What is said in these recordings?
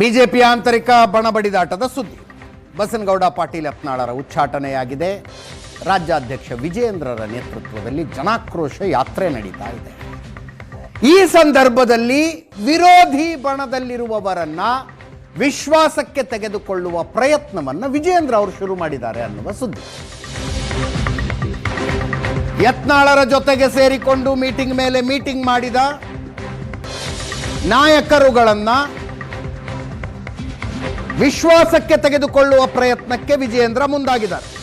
BJP ಆಂತರಿಕ ಬಣಬಡಿದಾಟದ ಸುದ್ದಿ. ಬಸನಗೌಡ ಪಾಟೀಲ್ ಯತ್ನಾಳರ ಉಚ್ಚಾಟನೆಯಾಗಿದೆ. ರಾಜ್ಯಾಧ್ಯಕ್ಷ ವಿಜೇಂದ್ರರ ನೇತೃತ್ವದಲ್ಲಿ ಜನಾಕ್ರೋಶ ಯಾತ್ರೆ ನಡೀತಾ ಇದೆ. ಈ ಸಂದರ್ಭದಲ್ಲಿ ವಿರೋಧಿ ಬಣದಲ್ಲಿರುವವರನ್ನ ವಿಶ್ವಾಸಕ್ಕೆ ತೆಗೆದುಕೊಳ್ಳುವ ಪ್ರಯತ್ನವನ್ನು ವಿಜೇಂದ್ರ ಅವರು ಶುರು ಮಾಡಿದ್ದಾರೆ ಅನ್ನುವ ಸುದ್ದಿ. ಯತ್ನಾಳರ ಜೊತೆಗೆ ಸೇರಿಕೊಂಡು ಮೀಟಿಂಗ್ ಮೇಲೆ ಮೀಟಿಂಗ್ ಮಾಡಿದ ನಾಯಕರುಗಳನ್ನ ವಿಶ್ವಾಸಕ್ಕೆ ತೆಗೆದುಕೊಳ್ಳುವ ಪ್ರಯತ್ನಕ್ಕೆ ವಿಜಯೇಂದ್ರ ಮುಂದಾಗಿದ್ದಾರೆ.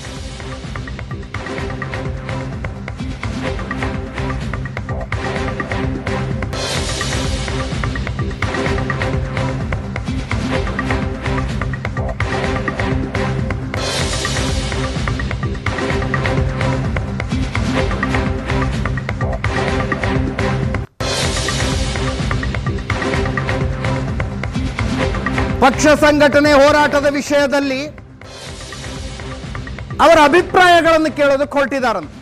ಪಕ್ಷ ಸಂಘಟನೆ ಹೋರಾಟದ ವಿಷಯದಲ್ಲಿ ಅವರ ಅಭಿಪ್ರಾಯಗಳನ್ನು ಕೇಳೋದಕ್ಕೆ ಹೊರಟಿದ್ದಾರಂತೆ.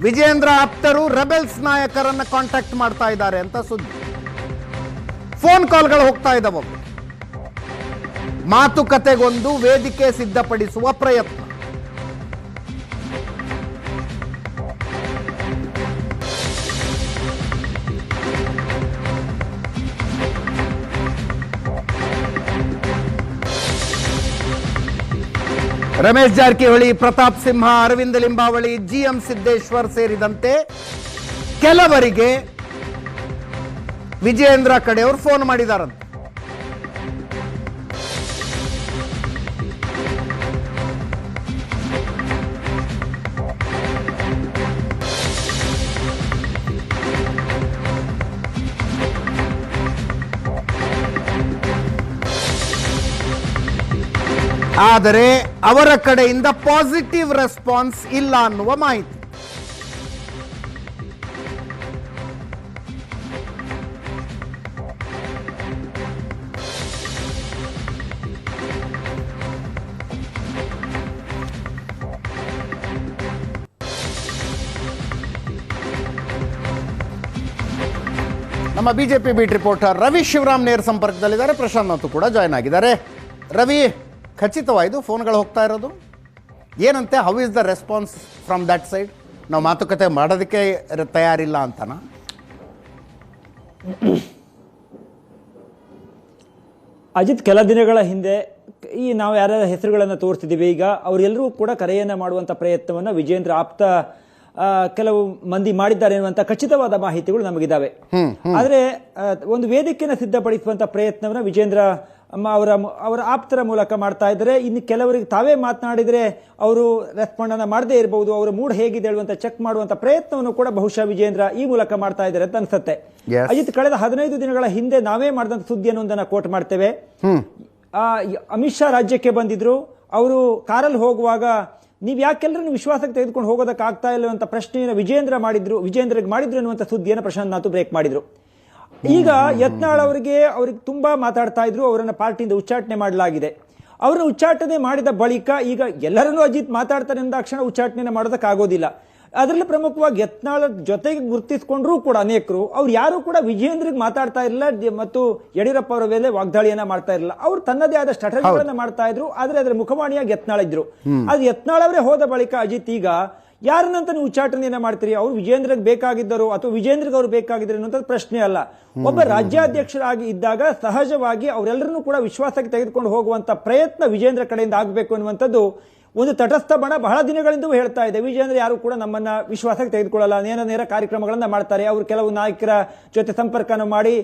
ವಿಜೇಂದ್ರ ಆಪ್ತರು ರೆಬೆಲ್ಸ್ ನಾಯಕರನ್ನ ಕಾಂಟ್ಯಾಕ್ಟ್ ಮಾಡ್ತಾ ಇದ್ದಾರೆ ಅಂತ ಸುದ್ದಿ. ಫೋನ್ ಕಾಲ್ಗಳು ಹೋಗ್ತಾ ಇದ್ದಾವೆ. ಮಾತುಕತೆಗೊಂದು ವೇದಿಕೆ ಸಿದ್ಧಪಡಿಸುವ ಪ್ರಯತ್ನ. ರಮೇಶ್ ಜಾರಕಿಹೊಳಿ, ಪ್ರತಾಪ್ ಸಿಂಹ, ಅರವಿಂದ ಲಿಂಬಾವಳಿ ಜಿ ಎಂ ಸಿದ್ದೇಶ್ವರ್ ಸೇರಿದಂತೆ ಕೆಲವರಿಗೆ ವಿಜಯೇಂದ್ರ ಕಡೆಯವರು ಫೋನ್ ಮಾಡಿದಾರಂತೆ. ಆದರೆ ಅವರ ಕಡೆಯಿಂದ ಪಾಸಿಟಿವ್ ರೆಸ್ಪಾನ್ಸ್ ಇಲ್ಲ ಅನ್ನುವ ಮಾಹಿತಿ. ನಮ್ಮ BJP beat reporter Ravi Shivaram ನೇರ್ ಸಂಪರ್ಕದಲ್ಲಿದ್ದಾರೆ. ಪ್ರಶಾಂತ್ ಮತ್ತು ಕೂಡ ಜಾಯ್ನ್ ಆಗಿದ್ದಾರೆ. ರವಿ ಖಚಿತವಾಯ್ದು ಫೋನ್ಗಳು ಹೋಗ್ತಾ ಇರೋದು. ಏನಂತೆ how is the response from that side ನಾವು ಮಾತುಕತೆ ಮಾಡೋದಕ್ಕೆ ತಯಾರಿಲ್ಲ ಅಂತಾನ? ಅಜಿತ್ ಕೆಲ ದಿನಗಳ ಹಿಂದೆ ಈ ನಾವು ಯಾರ್ಯಾರ ಹೆಸರುಗಳನ್ನು ತೋರಿಸ್ತಿದ್ದೀವಿ ಈಗ ಅವರೆಲ್ಲರೂ ಕೂಡ ಕರೆಯನ್ನು ಮಾಡುವಂಥ ಪ್ರಯತ್ನವನ್ನು ವಿಜೇಂದ್ರ ಆಪ್ತ ಕೆಲವು ಮಂದಿ ಮಾಡಿದ್ದಾರೆ ಎನ್ನುವಂಥ ಖಚಿತವಾದ ಮಾಹಿತಿಗಳು ನಮಗಿದ್ದಾವೆ ಆದರೆ ಒಂದು ವೇದಿಕೆಯನ್ನು ಸಿದ್ಧಪಡಿಸುವಂಥ ಪ್ರಯತ್ನವನ್ನು ವಿಜೇಂದ್ರ ಅವರ ಅವರ ಆಪ್ತರ ಮೂಲಕ ಮಾಡ್ತಾ ಇದ್ದಾರೆ. ಇನ್ನು ಕೆಲವರಿಗೆ ತಾವೇ ಮಾತನಾಡಿದರೆ ಅವರು ರೆಸ್ಪಾಂಡ್ ಅನ್ನ ಮಾಡದೇ ಇರಬಹುದು. ಅವರ ಮೂಡ್ ಹೇಗಿದೆ ಹೇಳುವಂತ ಚೆಕ್ ಮಾಡುವಂತ ಪ್ರಯತ್ನವನ್ನು ಕೂಡ ಬಹುಶಃ ವಿಜೇಂದ್ರ ಈ ಮೂಲಕ ಮಾಡ್ತಾ ಇದ್ದಾರೆ ಅಂತ ಅನ್ಸುತ್ತೆ. ಅಜಿತ್ ಕಳೆದ ಹದಿನೈದು ದಿನಗಳ ಹಿಂದೆ ನಾವೇ ಮಾಡಿದಂತ ಸುದ್ದಿಯನ್ನು ಒಂದನ್ನು ಕೋಟ್ ಮಾಡ್ತೇವೆ ಆ, ಅಮಿತ್ ಶಾ ರಾಜ್ಯಕ್ಕೆ ಬಂದಿದ್ರು. ಅವರು ಕಾರಲ್ಲಿ ಹೋಗುವಾಗ ನೀವು ಯಾಕೆಲ್ಲರೂ ವಿಶ್ವಾಸಕ್ಕೆ ತೆಗೆದುಕೊಂಡು ಹೋಗೋದಕ್ಕೆ ಆಗ್ತಾ ಇಲ್ಲ ಅಂತ ಪ್ರಶ್ನೆಯನ್ನು ವಿಜೇಂದ್ರ ಮಾಡಿದ್ರು. ವಿಜೇಂದ್ರಗೆ ಮಾಡಿದ್ರು ಅನ್ನುವಂಥ ಸುದ್ದಿಯನ್ನು ಪ್ರಶಾಂತ್ ನಾಥ್ ಬ್ರೇಕ್ ಮಾಡಿದ್ರು. ಈಗ ಯತ್ನಾಳ್ ಅವರಿಗೆ ಅವ್ರಿಗೆ ತುಂಬಾ ಮಾತಾಡ್ತಾ ಇದ್ರು ಅವರನ್ನ ಪಾರ್ಟಿಯಿಂದ ಉಚ್ಚಾಟನೆ ಮಾಡಲಾಗಿದೆ. ಅವರನ್ನ ಉಚ್ಚಾಟನೆ ಮಾಡಿದ ಬಳಿಕ ಈಗ ಎಲ್ಲರನ್ನೂ ಅಜಿತ್ ಮಾತಾಡ್ತಾರೆ ಅಂದಾಕ್ಷಣ ಉಚ್ಚಾಟನೆ ಮಾಡೋದಕ್ಕಾಗೋದಿಲ್ಲ. ಅದರಲ್ಲಿ ಪ್ರಮುಖವಾಗಿ ಯತ್ನಾಳ ಜೊತೆಗೆ ಗುರುತಿಸಿಕೊಂಡ್ರೂ ಕೂಡ ಅನೇಕರು ಅವ್ರು ಯಾರು ಕೂಡ ವಿಜೇಂದ್ರಿಗೆ ಮಾತಾಡ್ತಾ ಇರಲಿಲ್ಲ ಮತ್ತು ಯಡಿಯೂರಪ್ಪ ಅವರ ಮೇಲೆ ವಾಗ್ದಾಳಿಯನ್ನ ಮಾಡ್ತಾ ಇರಲಿಲ್ಲ. ಅವ್ರು ತನ್ನದೇ ಆದ ಸ್ಟ್ರಾಟಜಿಗಳನ್ನ ಮಾಡ್ತಾ ಇದ್ರು ಆದ್ರೆ ಅದರ ಮುಖವಾಣಿಯಾಗಿ ಯತ್ನಾಳ ಇದ್ರು. ಅದು ಯತ್ನಾಳ್ ಅವರೇ ಹೋದ ಬಳಿಕ ಅಜಿತ್ ಈಗ ಯಾರನ್ನಂತ ನೀವು ಉಚ್ಚಾಟನೆಯನ್ನ ಮಾಡ್ತೀರಿ? ಅವರು ವಿಜೇಂದ್ರಗೆ ಬೇಕಾಗಿದ್ದರು ಅಥವಾ ವಿಜೇಂದ್ರಗೆ ಅವರು ಬೇಕಾಗಿದ್ದರು ಅನ್ನೋಂಥದ್ದು ಪ್ರಶ್ನೆ ಅಲ್ಲ. ಒಬ್ಬ ರಾಜ್ಯಾಧ್ಯಕ್ಷರಾಗಿ ಇದ್ದಾಗ ಸಹಜವಾಗಿ ಅವರೆಲ್ಲರನ್ನೂ ಕೂಡ ವಿಶ್ವಾಸಕ್ಕೆ ತೆಗೆದುಕೊಂಡು ಹೋಗುವಂತ ಪ್ರಯತ್ನ ವಿಜೇಂದ್ರ ಕಡೆಯಿಂದ ಆಗಬೇಕು ಅನ್ನುವಂಥದ್ದು ಒಂದು ತಟಸ್ಥ ಬಣ ಬಹಳ ದಿನಗಳಿಂದಲೂ ಹೇಳ್ತಾ ಇದೆ. ವಿಜೇಂದ್ರ ಯಾರು ಕೂಡ ನಮ್ಮನ್ನ ವಿಶ್ವಾಸಕ್ಕೆ ತೆಗೆದುಕೊಳ್ಳಲ್ಲ. ನೇರ ನೇರ ಕಾರ್ಯಕ್ರಮಗಳನ್ನ ಮಾಡ್ತಾರೆ. ಅವರು ಕೆಲವು ನಾಯಕರ ಜೊತೆ ಸಂಪರ್ಕನ ಮಾಡಿ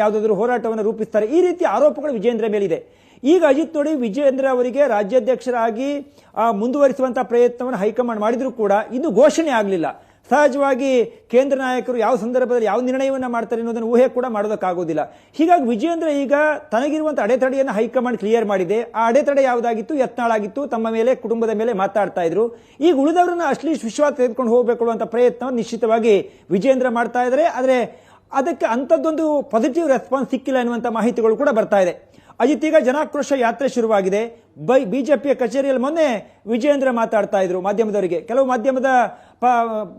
ಯಾವುದಾದ್ರೂ ಹೋರಾಟವನ್ನು ರೂಪಿಸ್ತಾರೆ. ಈ ರೀತಿ ಆರೋಪಗಳು ವಿಜೇಂದ್ರ ಮೇಲಿದೆ. ಈಗ ಅಜಿತ್ ನೋಡಿ ವಿಜಯೇಂದ್ರ ಅವರಿಗೆ ರಾಜ್ಯಾಧ್ಯಕ್ಷರಾಗಿ ಮುಂದುವರಿಸುವಂಥ ಪ್ರಯತ್ನವನ್ನು ಹೈಕಮಾಂಡ್ ಮಾಡಿದರೂ ಕೂಡ ಇದು ಘೋಷಣೆ ಆಗಲಿಲ್ಲ. ಸಹಜವಾಗಿ ಕೇಂದ್ರ ನಾಯಕರು ಯಾವ ಸಂದರ್ಭದಲ್ಲಿ ಯಾವ ನಿರ್ಣಯವನ್ನು ಮಾಡ್ತಾರೆ ಅನ್ನೋದನ್ನು ಊಹೆ ಕೂಡ ಮಾಡೋದಕ್ಕಾಗೋದಿಲ್ಲ. ಹೀಗಾಗಿ ವಿಜಯೇಂದ್ರ ಈಗ ತನಗಿರುವಂಥ ಅಡೆತಡೆಯನ್ನು ಹೈಕಮಾಂಡ್ ಕ್ಲಿಯರ್ ಮಾಡಿದೆ. ಆ ಅಡೆತಡೆ ಯಾವುದಾಗಿತ್ತು? ಯತ್ನಾಳಾಗಿತ್ತು. ತಮ್ಮ ಮೇಲೆ, ಕುಟುಂಬದ ಮೇಲೆ ಮಾತಾಡ್ತಾ ಇದ್ರು. ಈಗ ಉಳಿದವರನ್ನ ಅಶ್ಲೀ ವಿಶ್ವಾಸ ತೆಗೆದುಕೊಂಡು ಹೋಗಬೇಕು ಅಂತ ಪ್ರಯತ್ನವನ್ನು ನಿಶ್ಚಿತವಾಗಿ ವಿಜಯೇಂದ್ರ ಮಾಡ್ತಾ ಇದ್ದಾರೆ ಆದರೆ ಅದಕ್ಕೆ ಅಂಥದ್ದೊಂದು ಪಾಸಿಟಿವ್ ರೆಸ್ಪಾನ್ಸ್ ಸಿಕ್ಕಿಲ್ಲ ಎನ್ನುವಂಥ ಮಾಹಿತಿಗಳು ಕೂಡ ಬರ್ತಾ ಇದೆ. ಅಜಿತ್ ಈಗ ಜನಾಕ್ರೋಶ ಯಾತ್ರೆ ಶುರುವಾಗಿದೆ. ಬೈ ಬಿಜೆಪಿಯ ಕಚೇರಿಯಲ್ಲಿ ಮೊನ್ನೆ ವಿಜಯೇಂದ್ರ ಮಾತಾಡ್ತಾ ಇದ್ರು ಮಾಧ್ಯಮದವರಿಗೆ. ಕೆಲವು ಮಾಧ್ಯಮದ ಪ,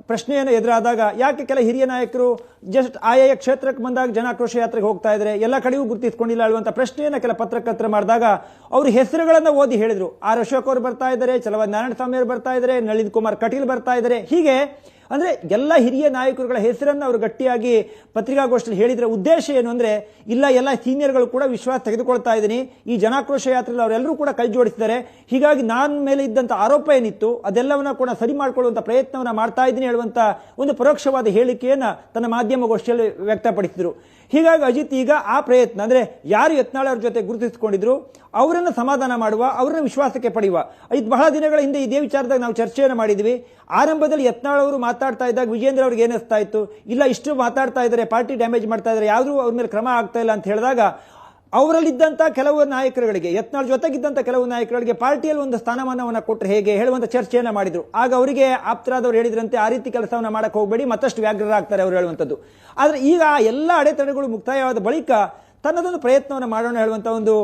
ಪ್ರಶ್ನೆಯನ್ನು ಎದುರಾದಾಗ ಯಾಕೆ ಕೆಲ ಹಿರಿಯ ನಾಯಕರು ಜಸ್ಟ್ ಆಯಾಯ ಕ್ಷೇತ್ರಕ್ಕೆ ಬಂದಾಗ ಜನಾಕ್ರೋಶ ಯಾತ್ರೆಗೆ ಹೋಗ್ತಾ ಇದ್ರೆ, ಎಲ್ಲ ಕಡೆಯೂ ಗುರುತಿಸ್ಕೊಂಡಿಲ್ಲ ಅಳುವಂಥ ಪ್ರಶ್ನೆಯನ್ನು ಕೆಲ ಪತ್ರಕರ್ತರು ಮಾಡಿದಾಗ ಅವ್ರ ಹೆಸರುಗಳನ್ನು ಓದಿ ಹೇಳಿದರು. ಆರ್ ಅಶೋಕ್ ಅವರು ಬರ್ತಾ ಇದ್ದಾರೆ ಚಲವ ನಾರಾಯಣ ಸ್ವಾಮಿ ಅವರು ಬರ್ತಾ ಇದ್ದಾರೆ ನಳಿನ್ ಕುಮಾರ್ ಕಟೀಲ್ ಬರ್ತಾ ಇದ್ದಾರೆ ಹೀಗೆ ಅಂದ್ರೆ ಎಲ್ಲ ಹಿರಿಯ ನಾಯಕರುಗಳ ಹೆಸರನ್ನು ಅವರು ಗಟ್ಟಿಯಾಗಿ ಪತ್ರಿಕಾಗೋಷ್ಠಿಯಲ್ಲಿ ಹೇಳಿದರೆ ಉದ್ದೇಶ ಏನು ಅಂದರೆ, ಇಲ್ಲ, ಎಲ್ಲ ಸೀನಿಯರ್ಗಳು ಕೂಡ ವಿಶ್ವಾಸ ತೆಗೆದುಕೊಳ್ತಾ ಇದ್ದೀನಿ. ಈ ಜನಾಕ್ರೋಶ ಯಾತ್ರೆಯಲ್ಲಿ ಅವರೆಲ್ಲರೂ ಕೂಡ ಕೈ ಜೋಡಿಸಿದ್ದಾರೆ. ಹೀಗಾಗಿ ನನ್ನ ಮೇಲೆ ಇದ್ದಂಥ ಆರೋಪ ಏನಿತ್ತು, ಅದೆಲ್ಲವನ್ನ ಕೂಡ ಸರಿ ಮಾಡಿಕೊಳ್ಳುವಂಥ ಪ್ರಯತ್ನವನ್ನು ಮಾಡ್ತಾ ಇದ್ದೀನಿ ಹೇಳುವಂಥ ಒಂದು ಪರೋಕ್ಷವಾದ ಹೇಳಿಕೆಯನ್ನು ತನ್ನ ಮಾಧ್ಯಮಗೋಷ್ಠಿಯಲ್ಲಿ ವ್ಯಕ್ತಪಡಿಸಿದ್ರು. ಹೀಗಾಗಿ ಅಜಿತ್ ಈಗ ಆ ಪ್ರಯತ್ನ, ಅಂದ್ರೆ ಯಾರು ಯತ್ನಾಳ್ ಅವ್ರ ಜೊತೆ ಗುರುತಿಸಿಕೊಂಡಿದ್ರು, ಅವರನ್ನು ಸಮಾಧಾನ ಮಾಡುವ, ಅವರನ್ನು ವಿಶ್ವಾಸಕ್ಕೆ ಪಡೆಯುವ. ಇದು ಬಹಳ ದಿನಗಳ ಹಿಂದೆ ಇದೇ ವಿಚಾರದಾಗ ನಾವು ಚರ್ಚೆಯನ್ನು ಮಾಡಿದ್ವಿ. ಆರಂಭದಲ್ಲಿ ಯತ್ನಾಳ್ ಅವರು ಮಾತಾಡ್ತಾ ಇದ್ದಾಗ ವಿಜೇಂದ್ರ ಅವ್ರಿಗೆ ಏನಿಸ್ತಾ ಇತ್ತು? ಇಲ್ಲ, ಇಷ್ಟು ಮಾತಾಡ್ತಾ ಇದ್ದಾರೆ, ಪಾರ್ಟಿ ಡ್ಯಾಮೇಜ್ ಮಾಡ್ತಾ ಇದ್ದಾರೆ ಯಾವ್ದು ಅವ್ರ ಮೇಲೆ ಕ್ರಮ ಆಗ್ತಾ ಇಲ್ಲ ಅಂತ ಹೇಳಿದಾಗ ಅವರಲ್ಲಿದ್ದಂಥ ಕೆಲವು ನಾಯಕರುಗಳಿಗೆ, ಯತ್ನಾಳ್ ಜೊತೆಗಿದ್ದಂಥ ಕೆಲವು ನಾಯಕರುಗಳಿಗೆ ಪಾರ್ಟಿಯಲ್ಲಿ ಒಂದು ಸ್ಥಾನಮಾನವನ್ನು ಕೊಟ್ಟರೆ ಹೇಗೆ ಹೇಳುವಂಥ ಚರ್ಚೆಯನ್ನು ಮಾಡಿದರು. ಆಗ ಅವರಿಗೆ ಆಪ್ತರಾದವರು ಹೇಳಿದ್ರಂತೆ, ಆ ರೀತಿ ಕೆಲಸವನ್ನು ಮಾಡಕ್ಕೆ ಹೋಗಬೇಡಿ, ಮತ್ತಷ್ಟು ವ್ಯಾಗ್ರರಾಗ್ತಾರೆ ಅವರು ಹೇಳುವಂಥದ್ದು ಆದರೆ ಈಗ ಎಲ್ಲ ಅಡೆತಡೆಗಳು ಮುಕ್ತಾಯವಾದ ಬಳಿಕ ತನ್ನದೊಂದು ಪ್ರಯತ್ನವನ್ನು ಮಾಡೋಣ ಹೇಳುವಂಥ ಒಂದು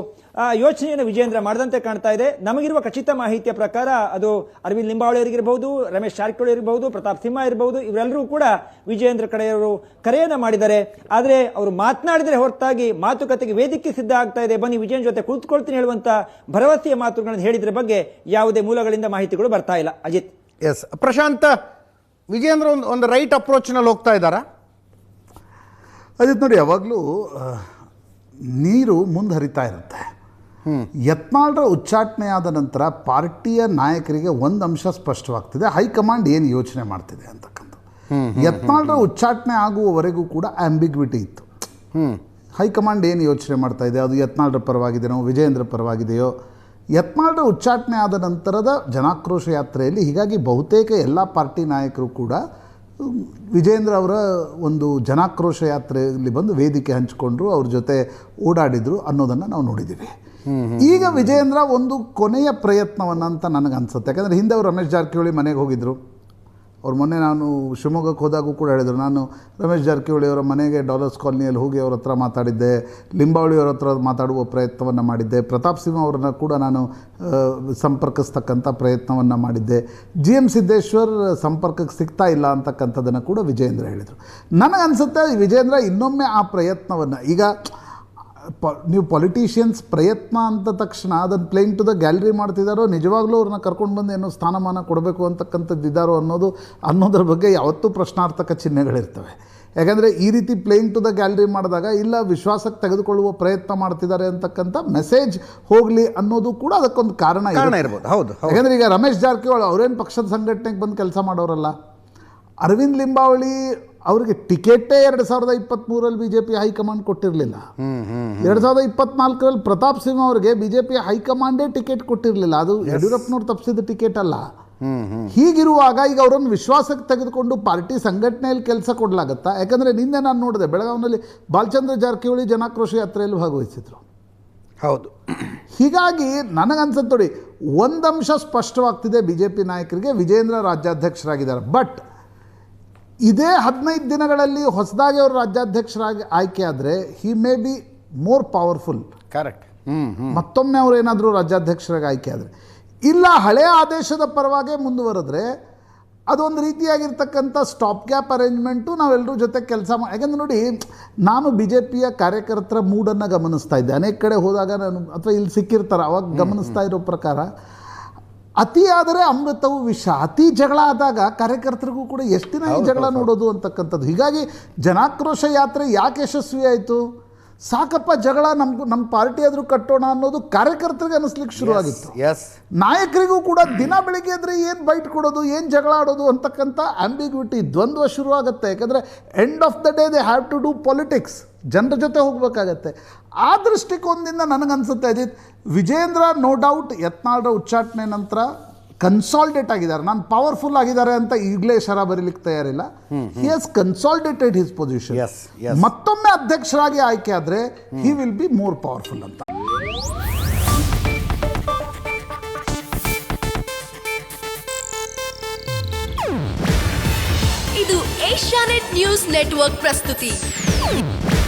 ಯೋಚನೆಯನ್ನು ವಿಜೇಂದ್ರ ಮಾಡದಂತೆ ಕಾಣ್ತಾ ಇದೆ. ನಮಗಿರುವ ಖಚಿತ ಮಾಹಿತಿಯ ಪ್ರಕಾರ ಅದು ಅರವಿಂದ್ ಲಿಂಬಾವಳಿ ಅವರಿಗಿರಬಹುದು ರಮೇಶ್ ಜಾರಕಿಹೊಳಿ ಇರಬಹುದು, ಪ್ರತಾಪ್ ಸಿಂಹ ಇರಬಹುದು, ಇವರೆಲ್ಲರೂ ಕೂಡ ವಿಜೇಂದ್ರ ಕಡೆಯವರು ಕರೆಯನ್ನು ಮಾಡಿದ್ದಾರೆ. ಆದರೆ ಅವರು ಮಾತನಾಡಿದರೆ ಹೊರತಾಗಿ ಮಾತುಕತೆಗೆ ವೇದಿಕೆ ಸಿದ್ಧ ಆಗ್ತಾ ಇದೆ. ಬನ್ನಿ ವಿಜಯನ್ ಜೊತೆ ಕುಳಿತುಕೊಳ್ತೀನಿ ಹೇಳುವಂತ ಭರವಸೆಯ ಮಾತುಗಳನ್ನು ಹೇಳಿದ್ರ ಬಗ್ಗೆ ಯಾವುದೇ ಮೂಲಗಳಿಂದ ಮಾಹಿತಿಗಳು ಬರ್ತಾ ಇಲ್ಲ. ಅಜಿತ್. ಎಸ್ ಪ್ರಶಾಂತ್ ವಿಜೇಂದ್ರ ಒಂದು ಒಂದು ರೈಟ್ ಅಪ್ರೋಚ್ನಲ್ಲಿ ಹೋಗ್ತಾ ಇದ್ದಾರಾ? ಅಜಿತ್ ನೋಡಿ, ಯಾವಾಗಲೂ ನೀರು ಮುಂದೆ ಹರಿತಾ ಇರುತ್ತೆ. ಯತ್ನಾಳ್ರ ಉಚ್ಚಾಟನೆಯಾದ ನಂತರ ಪಾರ್ಟಿಯ ನಾಯಕರಿಗೆ ಒಂದು ಅಂಶ ಸ್ಪಷ್ಟವಾಗ್ತಿದೆ. ಹೈಕಮಾಂಡ್ ಏನು ಯೋಚನೆ ಮಾಡ್ತಿದೆ ಅಂತಕ್ಕಂಥ ಯತ್ನಾಳ್ರ ಉಚ್ಚಾಟನೆ ಆಗುವವರೆಗೂ ಕೂಡ ಆಂಬಿಗ್ವಿಟಿ ಇತ್ತು. ಹೈಕಮಾಂಡ್ ಏನು ಯೋಚನೆ ಮಾಡ್ತಾ ಇದೆ? ಅದು ಯತ್ನಾಳ್ರ ಪರವಾಗಿದೆಯೋ ವಿಜಯೇಂದ್ರ ಪರವಾಗಿದೆಯೋ? ಯತ್ನಾಳ್ರ ಉಚ್ಚಾಟನೆ ಆದ ನಂತರದ ಜನಾಕ್ರೋಶ ಯಾತ್ರೆಯಲ್ಲಿ ಹೀಗಾಗಿ ಬಹುತೇಕ ಎಲ್ಲ ಪಾರ್ಟಿ ನಾಯಕರು ಕೂಡ ವಿಜೇಂದ್ರ ಅವರ ಒಂದು ಜನಾಕ್ರೋಶ ಯಾತ್ರೆಯಲ್ಲಿ ಬಂದು ವೇದಿಕೆ ಹಂಚಿಕೊಂಡ್ರು, ಅವ್ರ ಜೊತೆ ಓಡಾಡಿದ್ರು ಅನ್ನೋದನ್ನು ನಾವು ನೋಡಿದ್ದೀವಿ. ಈಗ ವಿಜೇಂದ್ರ ಒಂದು ಕೊನೆಯ ಪ್ರಯತ್ನವನ್ನು ಅಂತ ನನಗೆ ಅನ್ಸುತ್ತೆ ಯಾಕಂದರೆ ಹಿಂದೆ ಅವರು ರಮೇಶ್ ಜಾರಕಿಹೊಳಿ ಮನೆಗೆ ಹೋಗಿದ್ದರು ಅವ್ರು ಮೊನ್ನೆ ನಾನು ಶಿವಮೊಗ್ಗಕ್ಕೆ ಹೋದಾಗೂ ಕೂಡ ಹೇಳಿದರು. ನಾನು ರಮೇಶ್ ಜಾರಕಿಹೊಳಿ ಅವರ ಮನೆಗೆ ಡಾಲರ್ಸ್ ಕಾಲನಿಯಲ್ಲಿ ಹೋಗಿ ಅವ್ರ ಹತ್ರ ಮಾತಾಡಿದ್ದೆ. ಲಿಂಬಾವಳಿ ಅವ್ರ ಹತ್ರ ಮಾತಾಡುವ ಪ್ರಯತ್ನವನ್ನು ಮಾಡಿದ್ದೆ. ಪ್ರತಾಪ್ ಸಿಂಹ ಅವರನ್ನ ಕೂಡ ನಾನು ಸಂಪರ್ಕಿಸ್ತಕ್ಕಂಥ ಪ್ರಯತ್ನವನ್ನು ಮಾಡಿದ್ದೆ. ಜಿ ಎಂ ಸಿದ್ದೇಶ್ವರ್ ಸಂಪರ್ಕಕ್ಕೆ ಸಿಗ್ತಾ ಇಲ್ಲ ಅಂತಕ್ಕಂಥದ್ದನ್ನು ಕೂಡ ವಿಜಯೇಂದ್ರ ಹೇಳಿದರು. ನನಗನ್ಸುತ್ತೆ ವಿಜೇಂದ್ರ ಇನ್ನೊಮ್ಮೆ ಆ ಪ್ರಯತ್ನವನ್ನು ಈಗ ಪ ನೀವು ಪೊಲಿಟಿಷಿಯನ್ಸ್ ಪ್ರಯತ್ನ ಅಂತ ತಕ್ಷಣ ಅದನ್ನು ಪ್ಲೇನ್ ಟು ದ ಗ್ಯಾಲರಿ ಮಾಡ್ತಿದ್ದಾರೋ ನಿಜವಾಗ್ಲೂ ಅವ್ರನ್ನ ಕರ್ಕೊಂಡು ಬಂದು ಏನೋ ಸ್ಥಾನಮಾನ ಕೊಡಬೇಕು ಅಂತಕ್ಕಂಥದ್ದು ಇದ್ದಾರೋ ಅನ್ನೋದು ಅನ್ನೋದ್ರ ಬಗ್ಗೆ ಯಾವತ್ತೂ ಪ್ರಶ್ನಾರ್ಥಕ ಚಿಹ್ನೆಗಳಿರ್ತವೆ. ಯಾಕಂದರೆ ಈ ರೀತಿ ಪ್ಲೇಯಿಂಗ್ ಟು ದ ಗ್ಯಾಲರಿ ಮಾಡಿದಾಗ ಇಲ್ಲ ವಿಶ್ವಾಸಕ್ಕೆ ತೆಗೆದುಕೊಳ್ಳುವ ಪ್ರಯತ್ನ ಮಾಡ್ತಿದ್ದಾರೆ ಅಂತಕ್ಕಂಥ ಮೆಸೇಜ್ ಹೋಗಲಿ ಅನ್ನೋದು ಕೂಡ ಅದಕ್ಕೊಂದು ಕಾರಣ ಕಾರಣ. ಇರ್ಬೋದು ಹೌದು ಹೌದು. ಯಾಕಂದ್ರೆ ಈಗ ರಮೇಶ್ ಜಾರಕಿಹೊಳಿ ಅವರೇನು ಪಕ್ಷದ ಸಂಘಟನೆಗೆ ಬಂದು ಕೆಲಸ ಮಾಡೋರಲ್ಲ? ಅರವಿಂದ್ ಲಿಂಬಾವಳಿ ಅವರಿಗೆ ಟಿಕೆಟೇ ಎರಡು ಸಾವಿರದ ಇಪ್ಪತ್ತ್ಮೂರಲ್ಲಿ B J P high command ಕೊಟ್ಟಿರಲಿಲ್ಲ. ಎರಡು ಸಾವಿರದ ಇಪ್ಪತ್ನಾಲ್ಕರಲ್ಲಿ ಪ್ರತಾಪ್ ಸಿಂಹ ಅವರಿಗೆ ಬಿ ಜೆ ಪಿ ಹೈಕಮಾಂಡೇ ಟಿಕೆಟ್ ಕೊಟ್ಟಿರಲಿಲ್ಲ. ಅದು ಯಡಿಯೂರಪ್ಪನವ್ರು ತಪ್ಪಿಸಿದ ಟಿಕೆಟ್ ಅಲ್ಲ. ಹೀಗಿರುವಾಗ ಈಗ ಅವರನ್ನು ವಿಶ್ವಾಸಕ್ಕೆ ತೆಗೆದುಕೊಂಡು ಪಾರ್ಟಿ ಸಂಘಟನೆಯಲ್ಲಿ ಕೆಲಸ ಕೊಡಲಾಗತ್ತಾ? ಯಾಕಂದರೆ ನಿನ್ನೆ ನಾನು ನೋಡಿದೆ ಬೆಳಗಾವಿನಲ್ಲಿ ಬಾಲಚಂದ್ರ ಜಾರಕಿಹೊಳಿ ಜನಾಕ್ರೋಶ ಯಾತ್ರೆಯಲ್ಲಿ ಭಾಗವಹಿಸಿದ್ರು. ಹೌದು. ಹೀಗಾಗಿ ನನಗನ್ಸುತ್ತೆ ನೋಡಿ ಒಂದಂಶ ಸ್ಪಷ್ಟವಾಗ್ತಿದೆ ಬಿ ಜೆ ಪಿ ನಾಯಕರಿಗೆ ವಿಜೇಂದ್ರ ರಾಜ್ಯಾಧ್ಯಕ್ಷರಾಗಿದ್ದಾರೆ. ಬಟ್ ಇದೇ ಹದಿನೈದು ದಿನಗಳಲ್ಲಿ ಹೊಸದಾಗಿ ಅವರು ರಾಜ್ಯಾಧ್ಯಕ್ಷರಾಗಿ ಆಯ್ಕೆ ಆದರೆ he may be more powerful correct ಮತ್ತೊಮ್ಮೆ ಅವರು ಏನಾದರೂ ರಾಜ್ಯಾಧ್ಯಕ್ಷರಾಗಿ ಆಯ್ಕೆ ಆದರೆ. ಇಲ್ಲ ಹಳೆಯ ಆದೇಶದ ಪರವಾಗೇ ಮುಂದುವರೆದ್ರೆ ಅದೊಂದು ರೀತಿಯಾಗಿರ್ತಕ್ಕಂಥ ಸ್ಟಾಪ್ ಗ್ಯಾಪ್ ಅರೇಂಜ್ಮೆಂಟು ನಾವೆಲ್ಲರೂ ಜೊತೆ ಕೆಲಸ ಮಾಡಿ ಯಾಕಂದ್ರೆ ನೋಡಿ ನಾನು ಬಿ ಜೆ ಪಿಯ ಕಾರ್ಯಕರ್ತರ ಮೂಡನ್ನು ಗಮನಿಸ್ತಾ ಇದ್ದೆ. ಅನೇಕ ಕಡೆ ಹೋದಾಗ ನಾನು ಅಥವಾ ಇಲ್ಲಿ ಸಿಕ್ಕಿರ್ತಾರೆ ಅವಾಗ ಗಮನಿಸ್ತಾ ಇರೋ ಪ್ರಕಾರ ಅತಿ ಆದರೆ ಅಮೃತವು ವಿಷ. ಅತಿ ಜಗಳ ಆದಾಗ ಕಾರ್ಯಕರ್ತರಿಗೂ ಕೂಡ ಎಷ್ಟು ದಿನ ಈ ಜಗಳ ನೋಡೋದು ಅಂತಕ್ಕಂಥದ್ದು. ಹೀಗಾಗಿ ಜನಾಕ್ರೋಶ ಯಾತ್ರೆ ಯಾಕೆ ಯಶಸ್ವಿ ಆಯಿತು? ಸಾಕಪ್ಪ ಜಗಳ ನಮ್ಮ ನಮ್ಮ ಪಾರ್ಟಿ ಆದರೂ ಕಟ್ಟೋಣ ಅನ್ನೋದು ಕಾರ್ಯಕರ್ತರಿಗೆ ಅನ್ನಿಸ್ಲಿಕ್ಕೆ ಶುರುವಾಗಿತ್ತು ಎಸ್ ನಾಯಕರಿಗೂ ಕೂಡ ದಿನ ಬೆಳಿಗ್ಗೆ ಎದ್ರೆ ಏನು ಬೈಟ್ ಕೊಡೋದು ಏನು ಜಗಳ ಆಡೋದು ಅಂತಕ್ಕಂಥ ಆಂಬಿಗ್ವಿಟಿ ದ್ವಂದ್ವ ಶುರುವಾಗುತ್ತೆ. ಯಾಕಂದರೆ end of the day they have to do politics ಜನರ ಜೊತೆ ಹೋಗಬೇಕಾಗತ್ತೆ. ಆ ದೃಷ್ಟಿಕೋನದಿಂದ ನನಗನ್ಸುತ್ತೆ ಅಜಿತ್. ವಿಜೇಂದ್ರ ನೋ ಡೌಟ್ ಯತ್ನಾಳ್ರ ಉಚ್ಚಾಟನೆ ನಂತರ ಕನ್ಸಾಲ್ಡೇಟ್ ಆಗಿದ್ದಾರೆ. ನಾನು ಪವರ್ಫುಲ್ ಆಗಿದ್ದಾರೆ ಅಂತ ಈಗಲೇ ಶರ ಬರೀಲಿಕ್ಕೆ ತಯಾರಿಲ್ಲ. ಹಿ ಹಸ್ ಕನ್ಸಾಲ್ಡೇಟೆಡ್ ಹಿಸ್ ಪೊಸಿಷನ್. ಮತ್ತೊಮ್ಮೆ ಅಧ್ಯಕ್ಷರಾಗಿ ಆಯ್ಕೆ ಆದರೆ he will be more powerful ಅಂತ. ಇದು ಏಷ್ಯಾನೆಟ್ ನ್ಯೂಸ್ ನೆಟ್ವರ್ಕ್ ಪ್ರಸ್ತುತಿ.